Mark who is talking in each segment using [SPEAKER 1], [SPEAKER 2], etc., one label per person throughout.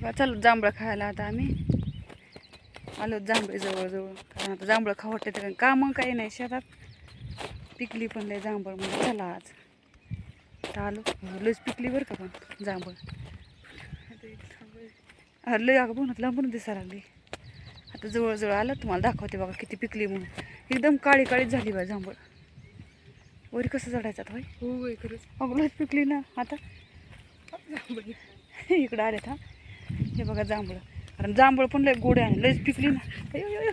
[SPEAKER 1] बघा चल जांभळं खायला आता आम्ही. आलो जांभळे जवळजवळ. कारण आता जांभळं खाऊ वाटते तर कामं काही नाही शेतात. पिकली पण लय जांभळ म्हणजे चला आज. तर आलो. लयच पिकली बरं का पण जांभळ. हा, लय अगं बनत लांबून दिसायला लागली. आता जवळजवळ आलं तुम्हाला दाखवते बघा किती पिकली म्हणून. एकदम काळी काळीच झाली बा जांभळ. वरी कसं चढायचं आता होय
[SPEAKER 2] हो खरंच.
[SPEAKER 1] अगं लयच पिकली ना आता. इकडं आले हा. हे बघा जांभळं. कारण जांभळ पण लय गोड आहे लयच पिकली ना.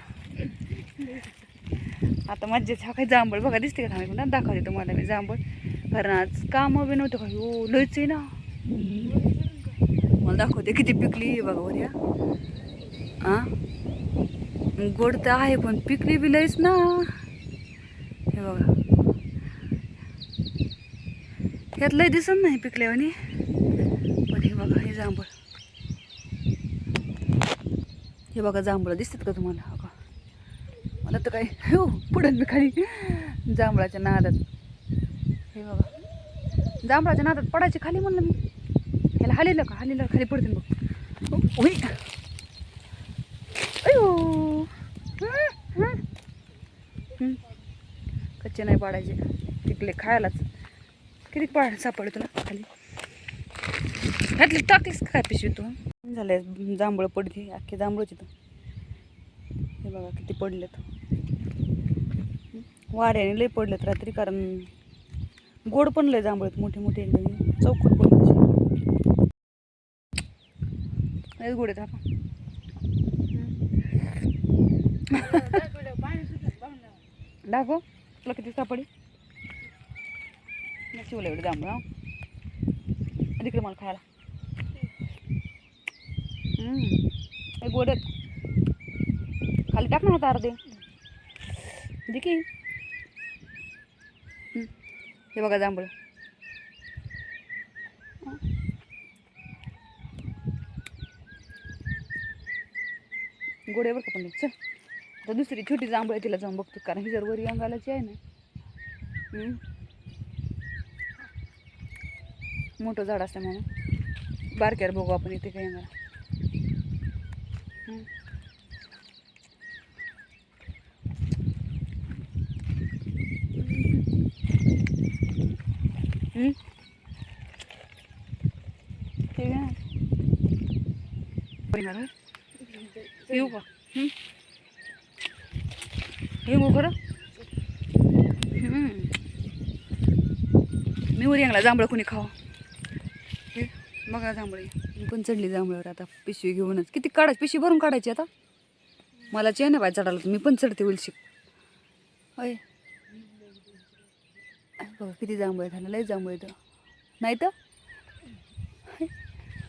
[SPEAKER 1] आता मज्जाच हा काही जांभळ बघा दिसते का? थांबे पुन्हा दाखवते तुम्हाला मी जांभळ. कारण आज कामं बी नव्हतं काही हो लयच आहे ना. मला दाखवते किती पिकली हे बघा वर हा हा? गोड तर आहे पण पिकली बी लयच ना. हे बघा. ह्यात लय दिसत नाही पिकल्यावानी. पण हे बघा हे जांभळ. हे बघा जांभळं दिसतात का तुम्हाला? अगं मला तर काय हो पुढं मी खाली जांभळाच्या नादात. हे बघा जांभळाच्या नादात पडायचे खाली म्हणलं मी. ह्याला हालेलं का? हालेलं खाली पडते बघ. ओ, अयो. कच्चे नाही पाडायचे. तिकले खायलाच. किती पाड सापडलं तुला खाली. घातली टाकलीस का काय पिशवी तू झालंय. जांभळं पडली. अख्खे जांभळच इथं हे बघा किती पडलेत. वाऱ्याने लय पडलेत रात्री कारण गोड पण लय जांभळत मोठे मोठे एकदम. चौकट पडले तसे. लयच गोड आहेत आपण दाखव. तुला किती सापडी शिवला एवढं जांभळं हा. तिकडे मला खायला. हम्म. हे गोड खाली टाक ना आता अर्धे. दे की. हे बघा जांभळ. गोड्यावर का पण चल. आता दुसरी छोटी जांभळ आहे तिला जाऊन बघतो. कारण ही जर वरी अंगालाची आहे ना. मोठं झाड असतं म्हणून बारक्यावर बघू आपण इथे काही अंगाला हम्म. हम्म. ठीक आहे ना येणार होय? येऊ का? येऊ खरं. हम्म. मी उरी यांगला जांभळं कोणी खावं. हे बघा जांभळे. मी पण चढली जांभळावर आता? पिशवी घेऊनच. किती काढायची पिशवी भरून काढायची आता? मला चेन नाही पाहिजे चढायला मी पण चढते उलशी. अय. बघा किती जांभळ झालं. लय जांभळ तर नाही तर?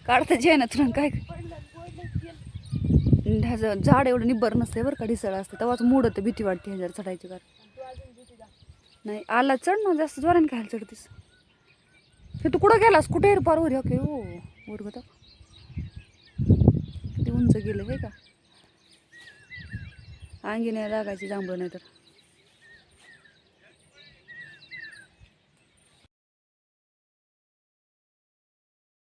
[SPEAKER 1] काढता जे ना तुला काय? झाड एवढं निब्बर नसते बरं का ढिसळ असते तेव्हाच मूड होतं भीती वाटते ह्याच्यावर चढायची कारण नाही आला चढ ना जास्त जोराने काय चढतीस? हे तू कुठं गेलास? कुठे पारवर पार वर ओके हो वर होता किती गेलं हे का? अंगी नाही लागायची जांभळं नाही तर.